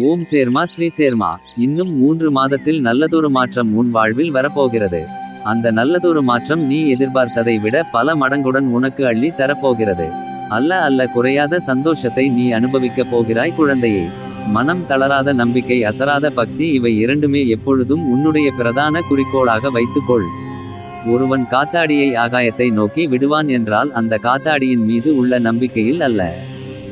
ஓம் சேர்மா ஸ்ரீ சேர்மா. இன்னும் மூன்று மாதத்தில் நல்லதொரு மாற்றம் உன் வாழ்வில் வரப்போகிறது. அந்த நல்லதொரு மாற்றம் நீ எதிர்பார்த்ததை விட பல மடங்குடன் உனக்கு அள்ளி தரப்போகிறது. அல்ல அல்ல குறையாத சந்தோஷத்தை நீ அனுபவிக்கப் போகிறாய் குழந்தையே. மனம் தளராத நம்பிக்கை அசராத பக்தி இவை இரண்டுமே எப்பொழுதும் உன்னுடைய பிரதான குறிக்கோளாக வைத்துக்கொள். ஒருவன் காத்தாடியை ஆகாயத்தை நோக்கி விடுவான் என்றால் அந்த காத்தாடியின் மீது உள்ள நம்பிக்கையில் அல்ல.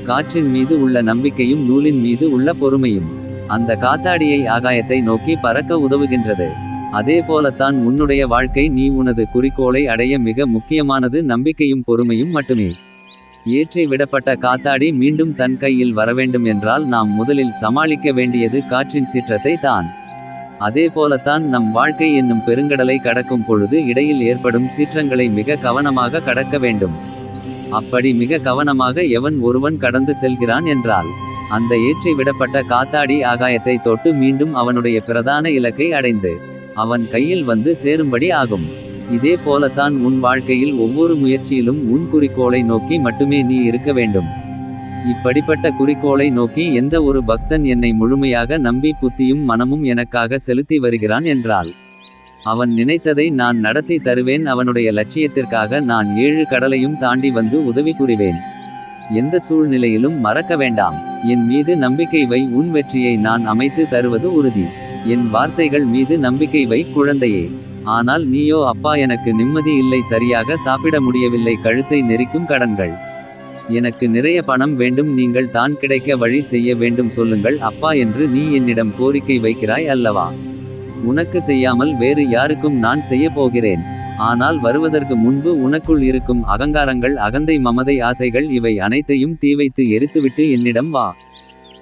காற்றின் மீது உள்ள நம்பிக்கையும் நூலின் மீது உள்ள பொறுமையும் அந்த காத்தாடியை ஆகாயத்தை நோக்கி பறக்க உதவுகின்றது. அதே போலத்தான் உன்னுடைய வாழ்க்கை நீ உனது குறிக்கோளை அடைய மிக முக்கியமானது நம்பிக்கையும் பொறுமையும் மட்டுமே. ஏற்றி விடப்பட்ட காத்தாடி மீண்டும் தன் கையில் வரவேண்டும் என்றால் நாம் முதலில் சமாளிக்க வேண்டியது காற்றின் சீற்றத்தை தான். அதே போலத்தான் நம் வாழ்க்கை என்னும் பெருங்கடலை கடக்கும் பொழுது இடையில் ஏற்படும் சீற்றங்களை மிக கவனமாக கடக்க வேண்டும். அப்படி மிக கவனமாக எவன் ஒருவன் கடந்து செல்கிறான் என்றால் அந்த ஏற்றி விடப்பட்ட காத்தாடி ஆகாயத்தை தொட்டு மீண்டும் அவனுடைய பிரதான இலக்கை அடைந்து அவன் கையில் வந்து சேரும்படி ஆகும். இதே போலத்தான் உன் வாழ்க்கையில் ஒவ்வொரு முயற்சியிலும் உன் குறிக்கோளை நோக்கி மட்டுமே நீ இருக்க வேண்டும். இப்படிப்பட்ட குறிக்கோளை நோக்கி எந்த ஒரு பக்தன் என்னை முழுமையாக நம்பி புத்தியும் மனமும் எனக்காக செலுத்தி வருகிறான் என்றால் அவன் நினைத்ததை நான் நடத்தி தருவேன் அவனுடைய லட்சியத்திற்காக நான் ஏழு கடலையும் தாண்டி வந்து உதவி புரிவேன். எந்த சூழ்நிலையிலும் மறக்க வேண்டாம். என் மீது நம்பிக்கை வை உன் வெற்றியை நான் அமைத்து தருவது உறுதி. என் வார்த்தைகள் மீது நம்பிக்கை வை குழந்தையே. ஆனால் நீயோ அப்பா எனக்கு நிம்மதி இல்லை சரியாக சாப்பிட முடியவில்லை கழுத்தை நெரிக்கும் கடன்கள். எனக்கு நிறைய பணம் வேண்டும் நீங்கள் தான் கிடைக்க வழி செய்ய வேண்டும் சொல்லுங்கள் அப்பா என்று நீ என்னிடம் கோரிக்கை வைக்கிறாய் அல்லவா? உனக்கு செய்யாமல் வேறு யாருக்கும் நான் செய்ய போகிறேன். ஆனால் வருவதற்கு முன்பு உனக்குள் இருக்கும் அகங்காரங்கள் அகந்தை மமதை ஆசைகள் இவை அனைத்தையும் தீவைத்து எரித்துவிட்டு என்னிடம் வா.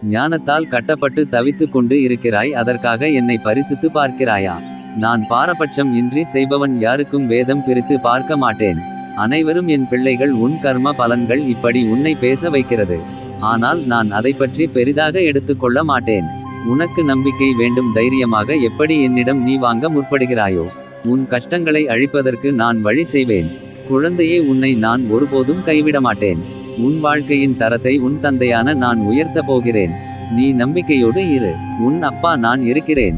ஞானத்தால் கட்டப்பட்டு தவித்துக் கொண்டு இருக்கிறாய் அதற்காக என்னை பரிசித்து பார்க்கிறாயா? நான் பாரபட்சம் இன்றி செய்பவன் யாருக்கும் வேதம் பிரித்து பார்க்க மாட்டேன். அனைவரும் என் பிள்ளைகள் உன் கர்ம பலன்கள் இப்படி உன்னை பேச வைக்கிறது. ஆனால் நான் அதை பற்றி பெரிதாக எடுத்துக்கொள்ள மாட்டேன். உனக்கு நம்பிக்கை வேண்டும் தைரியமாக எப்படி என்னிடம் நீ வாங்க முற்படுகிறாயோ? உன் கஷ்டங்களை அழிப்பதற்கு நான் வழி செய்வேன். குழந்தையே உன்னை நான் ஒருபோதும் கைவிட மாட்டேன் உன் வாழ்க்கையின் தரத்தை உன் தந்தையான நான் உயர்த்தப் போகிறேன். நீ நம்பிக்கையோடு இரு. உன் அப்பா நான் இருக்கிறேன்.